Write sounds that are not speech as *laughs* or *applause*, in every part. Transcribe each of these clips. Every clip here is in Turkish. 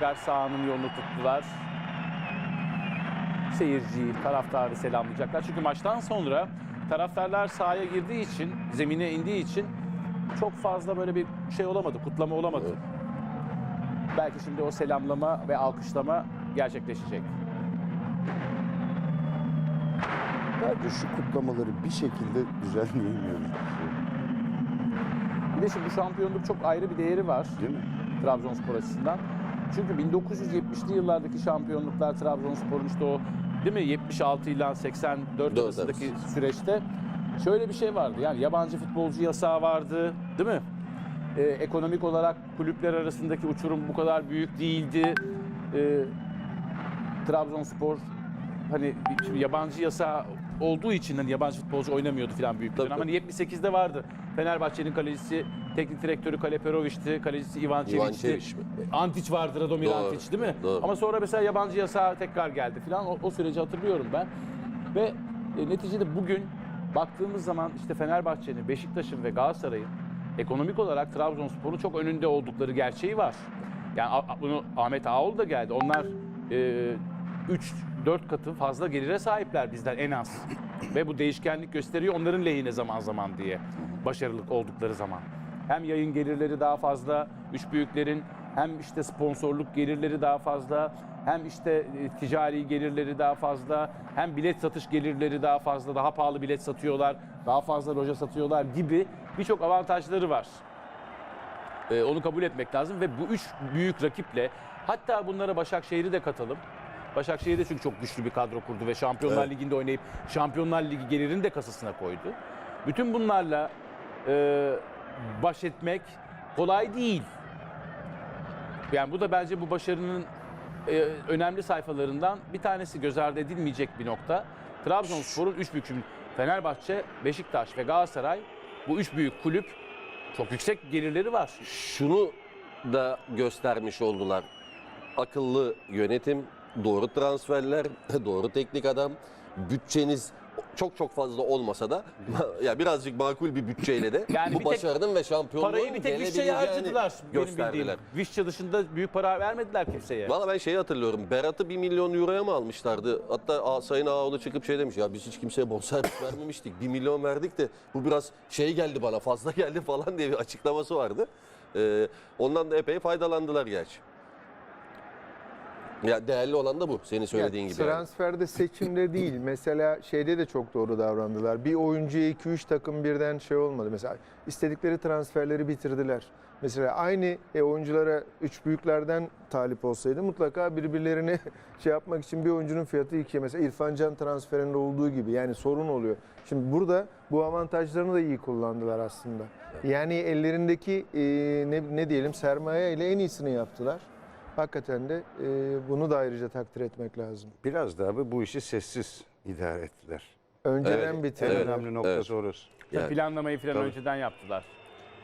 tekrar sahanın yolunu tuttular. Seyirciyi, taraftarı selamlayacaklar. Çünkü maçtan sonra taraftarlar sahaya girdiği için, zemine indiği için çok fazla böyle bir şey olamadı, kutlama olamadı. Belki şimdi o selamlama ve alkışlama gerçekleşecek. Bence şu kutlamaları bir şekilde düzenleyemiyoruz. Bir de şimdi bu şampiyonluk çok ayrı bir değeri var. Değil mi? Trabzonspor açısından. Çünkü 1970'li yıllardaki şampiyonluklar Trabzonspor'un işte o değil mi 76 ile 84 Doğru, arasındaki süreçte şöyle bir şey vardı. Yani yabancı futbolcu yasağı vardı, değil mi? Ee, ekonomik olarak kulüpler arasındaki uçurum bu kadar büyük değildi. Ee, Trabzonspor hani şimdi yabancı yasağı olduğu için hani yabancı futbolcu oynamıyordu falan büyük bir Tabii, dönem. Hani 78'de vardı. Fenerbahçe'nin kalecisi, teknik direktörü Kale Perovic'ti, kalecisi Ivan mi? Antic vardı, Radomir Antic değil mi? doğru. Ama sonra mesela yabancı yasağı tekrar geldi falan. O, o süreci hatırlıyorum ben. Ve e, neticede bugün baktığımız zaman işte Fenerbahçe'nin, Beşiktaş'ın ve Galatasaray'ın ekonomik olarak Trabzonspor'un çok önünde oldukları gerçeği var. Yani bunu Ahmet Ağoğlu da geldi. Onlar 3 4 katı fazla gelire sahipler bizden en az. Ve bu değişkenlik gösteriyor onların lehine zaman zaman diye. Başarılı oldukları zaman. Hem yayın gelirleri daha fazla, üç büyüklerin hem işte sponsorluk gelirleri daha fazla, hem işte e, ticari gelirleri daha fazla, hem bilet satış gelirleri daha fazla, daha pahalı bilet satıyorlar, daha fazla loja satıyorlar gibi birçok avantajları var. Ee, onu kabul etmek lazım ve bu üç büyük rakiple hatta bunlara Başakşehir'i de katalım. Başakşehir de çünkü çok güçlü bir kadro kurdu ve Şampiyonlar Evet. Ligi'nde oynayıp Şampiyonlar Ligi gelirini de kasasına koydu. Bütün bunlarla e, baş etmek kolay değil. Yani bu da bence bu başarının e, önemli sayfalarından bir tanesi göz ardı edilmeyecek bir nokta. Trabzonspor'un üç büyük Fenerbahçe, Beşiktaş ve Galatasaray bu üç büyük kulüp çok yüksek gelirleri var. Şunu da göstermiş oldular. Akıllı yönetim, doğru transferler, *laughs* doğru teknik adam, bütçeniz çok çok fazla olmasa da *laughs* ya birazcık makul bir bütçeyle de *laughs* Yani bir bu tek başarının ve şampiyonluğun Parayı bir tek Vişçe'ye gelebileceğini harcadılar benim gösterdiler. bildiğim. Vişçe dışında büyük para vermediler kimseye. Valla ben şeyi hatırlıyorum. Berat'ı 1 milyon euroya mı almışlardı? Hatta A- Sayın Ağoğlu çıkıp şey demiş ya biz hiç kimseye bonservis *laughs* vermemiştik. 1 milyon verdik de bu biraz şey geldi bana fazla geldi falan diye bir açıklaması vardı. Ee, ondan da epey faydalandılar gerçi. Ya değerli olan da bu senin söylediğin Ya, gibi. yani. Transferde seçimde *laughs* değil. Mesela şeyde de çok doğru davrandılar. Bir oyuncuya 2-3 takım birden şey olmadı. Mesela istedikleri transferleri bitirdiler. Mesela aynı e, oyunculara üç büyüklerden talip olsaydı mutlaka birbirlerini *laughs* şey yapmak için bir oyuncunun fiyatı ikiye. Mesela İrfan Can transferinde olduğu gibi yani sorun oluyor. Şimdi burada bu avantajlarını da iyi kullandılar aslında. Yani ellerindeki e, ne, ne diyelim sermaye ile en iyisini yaptılar. Hakikaten de e, bunu da ayrıca takdir etmek lazım. Biraz da abi bu işi sessiz idare ettiler. Önceden Evet, En evet, önemli noktası evet. orası. Yani. Planlamayı falan Tabii. önceden yaptılar.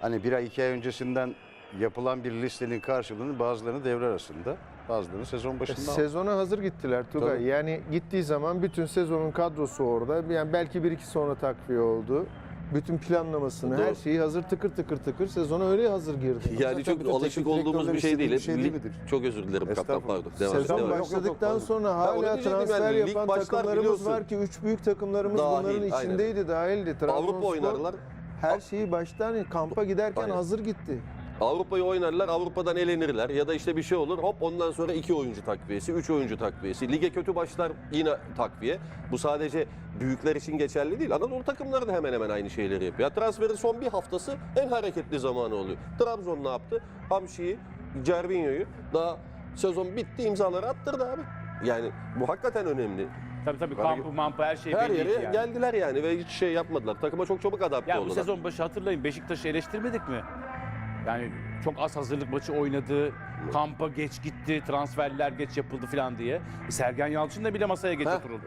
Hani bir ay iki ay öncesinden yapılan bir listenin karşılığını bazılarını devre arasında, bazılarını sezon başında aldı. Sezona hazır gittiler Tugay. Tabii. Yani gittiği zaman bütün sezonun kadrosu orada. Yani belki bir iki sonra takviye oldu. Bütün planlamasını, her Doğru. şeyi hazır tıkır tıkır tıkır sezona öyle hazır girdi. Yani çok alışık olduğumuz bir şey değil. bir şey değil midir? Çok özür dilerim kaptan pardon. Devam Sezon devam başladıktan Yok, yok, sonra hala transfer yani. Yapan takımlarımız biliyorsun. var ki üç büyük takımlarımız Dahil, bunların aynen. içindeydi, dahildi. Avrupa oynarlar. Her şeyi baştan kampa giderken Aynen. hazır gitti. Avrupa'yı oynarlar, Avrupa'dan elenirler ya da işte bir şey olur hop ondan sonra iki oyuncu takviyesi, üç oyuncu takviyesi. Lige kötü başlar yine takviye. Bu sadece büyükler için geçerli değil. Anadolu takımları da hemen hemen aynı şeyleri yapıyor. Ya transferin son bir haftası en hareketli zamanı oluyor. Trabzon ne yaptı? Hamşi'yi, Cervinho'yu daha sezon bitti imzaları attırdı abi. Yani bu hakikaten önemli. Tabii tabii Bana- kampı mampı her şey Her yere yani. geldiler yani ve hiç şey yapmadılar. Takıma çok çabuk adapte Ya bu oldular. sezon başı hatırlayın Beşiktaş'ı eleştirmedik mi? Yani çok az hazırlık maçı oynadı, kampa geç gitti, transferler geç yapıldı falan diye. E, Sergen Yalçın da bile masaya geç Heh, oturuldu.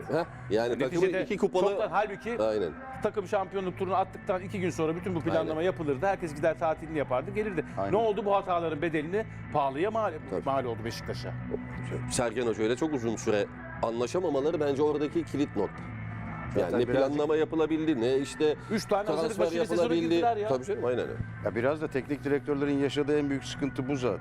Yani takımı Neticede iki kupalı... çoktan- halbuki Aynen. takım şampiyonluk turunu attıktan iki gün sonra bütün bu planlama Aynen. yapılırdı. Herkes gider tatilini yapardı, gelirdi. Aynen. Ne oldu bu hataların bedelini pahalıya mal, Tabii. mal oldu Beşiktaş'a. Sergen Hoca ile çok uzun süre anlaşamamaları bence oradaki kilit nokta. Yani ne birazcık- planlama yapılabildi ne işte Üç tane hazırlık transfer maçıyla yapılabildi. girdiler ya. Tabii canım aynen öyle. Ya biraz da teknik direktörlerin yaşadığı en büyük sıkıntı bu zaten.